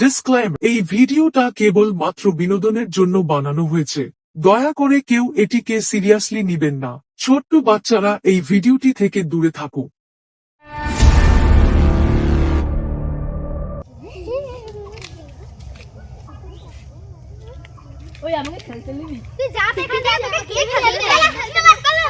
ডিসক্লেম এই ভিডিওটা কেবল মাত্র বিনোদনের জন্য বানানো হয়েছে। দয়া করে কেউ এটিকে সিরিয়াসলি নিবেন না। ছোট্ট বাচ্চারা এই ভিডিওটি থেকে দূরে থাকুক। ওই আমাকে খেলতে নিবি। তুই যা দেখা যা তোকে কে খেলতে খেলতে না পালা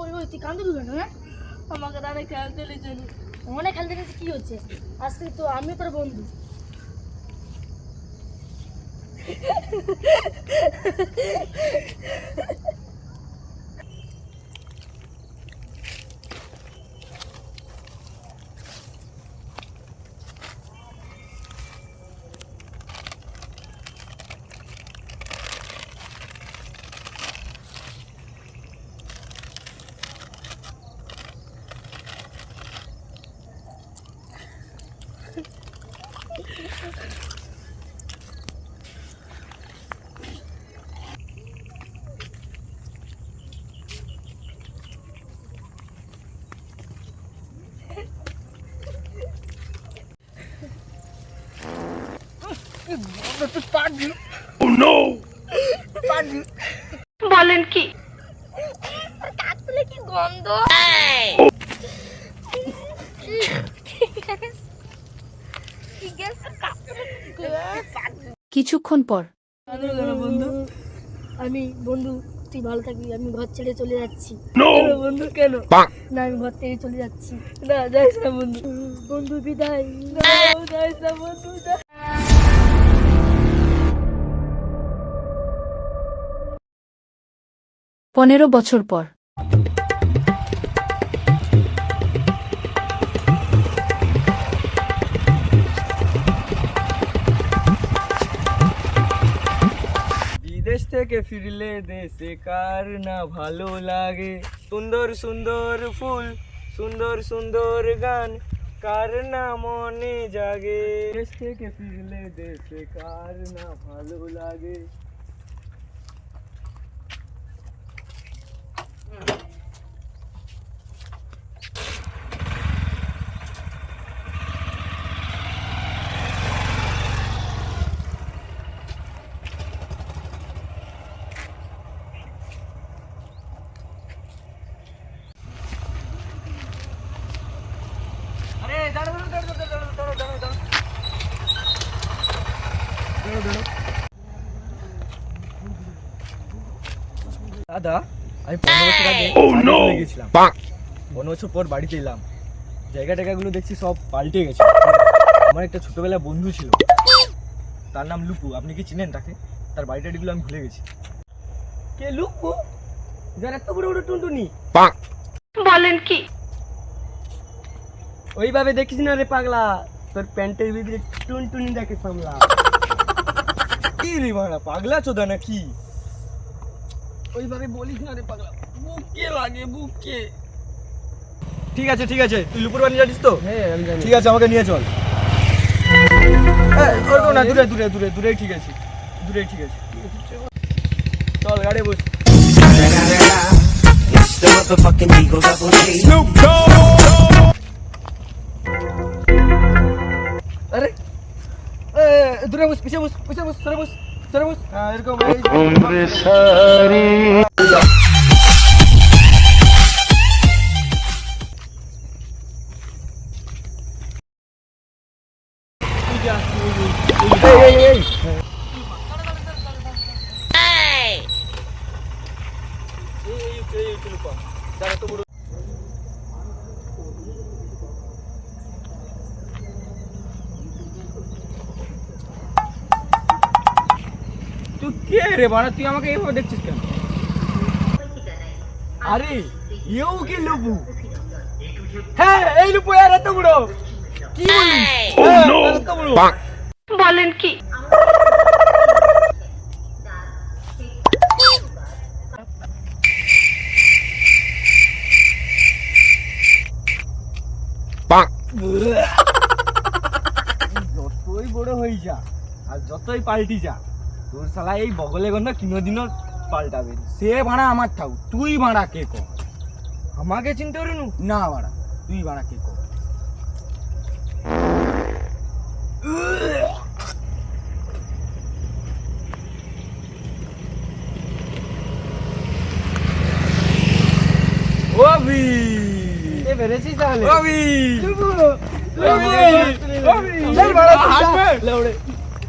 ওই ওই তুই কান্দে কেন হ্যাঁ? আমাকে দাঁড়ে খেলতে নিয়েছে অনেক খেলতে গেছে কি হচ্ছে? আজকে তো আমি তোর বন্ধু। বলেন কি? কি গন্ধ? কিছুক্ষণ পর। বন্ধু আমি বন্ধু তুই ভালো থাকবি আমি ঘর ছেড়ে চলে যাচ্ছি। বন্ধু কেন? না আমি ঘর থেকে চলে যাচ্ছি। না যাইস না বন্ধু। বন্ধু বিদায়। যাইস না বন্ধু পনেরো বছর পর। থেকে ফিরলে দেশে কার না ভালো লাগে? সুন্দর সুন্দর ফুল, সুন্দর সুন্দর গান, কার না মনে জাগে? দেশ থেকে ফিরলে দেশে কার না ভালো লাগে? দাদা আমি পনেরো বছর আগে বাড়ি গেছিলাম। পনেরো বছর পর বাড়িতে এলাম। জায়গা টায়গাগুলো দেখছি সব পাল্টে গেছে। আমার একটা ছোটবেলা বন্ধু ছিল। তার নাম লুপু আপনি কি চিনেন তাকে? তার বাড়ি টাড়িগুলো আমি ভুলে গেছি। কে লুপু যার এত বড় বড় টুনটুনি। বলেন কি? ওইভাবে দেখিস না রে পাগলা। তোর প্যান্টের ভিতরে টুনটুনি দেখে সামলা। কি রে মারা পাগলা চোদা নাকি? ওইভাবে বলিস না রে পাগলা বুকে লাগে বুকে ঠিক আছে ঠিক আছে তুই লুপুর বাড়ি জানিস তো? হ্যাঁ আমি জানি। ঠিক আছে আমাকে নিয়ে চল। ওরকম না দূরে দূরে দূরে দূরেই ঠিক আছে দূরেই ঠিক আছে। চল গাড়ি বস। আরে এ, দূরে বস পিছে বস পিছে বস সরে বস সরে বস হ্যাঁ এরকম এই- এই, এই, এই। এই, এই, এই, এই, লুপা। যার এত বড়- তুই কে রে বাড়া? তুই আমাকে এইভাবে দেখছিস কেন? আরে ইউ কি লুপু? হ্যাঁ এই লুপু আর এত বড়। কি হ্যাঁ, বড়। বলেন কি? যতই বড় হয়ে যা আর যতই পাল্টি যা তোর শালা এই বগলে গন্ধ কোনোদিনও পাল্টাবে। সে ভাড়া আমার থাও তুই ভাড়া কে কর? আমাকে চিনতে পারুন? না ভাড়া তুই ভাড়া কে এ বেরেছিস তাহলে?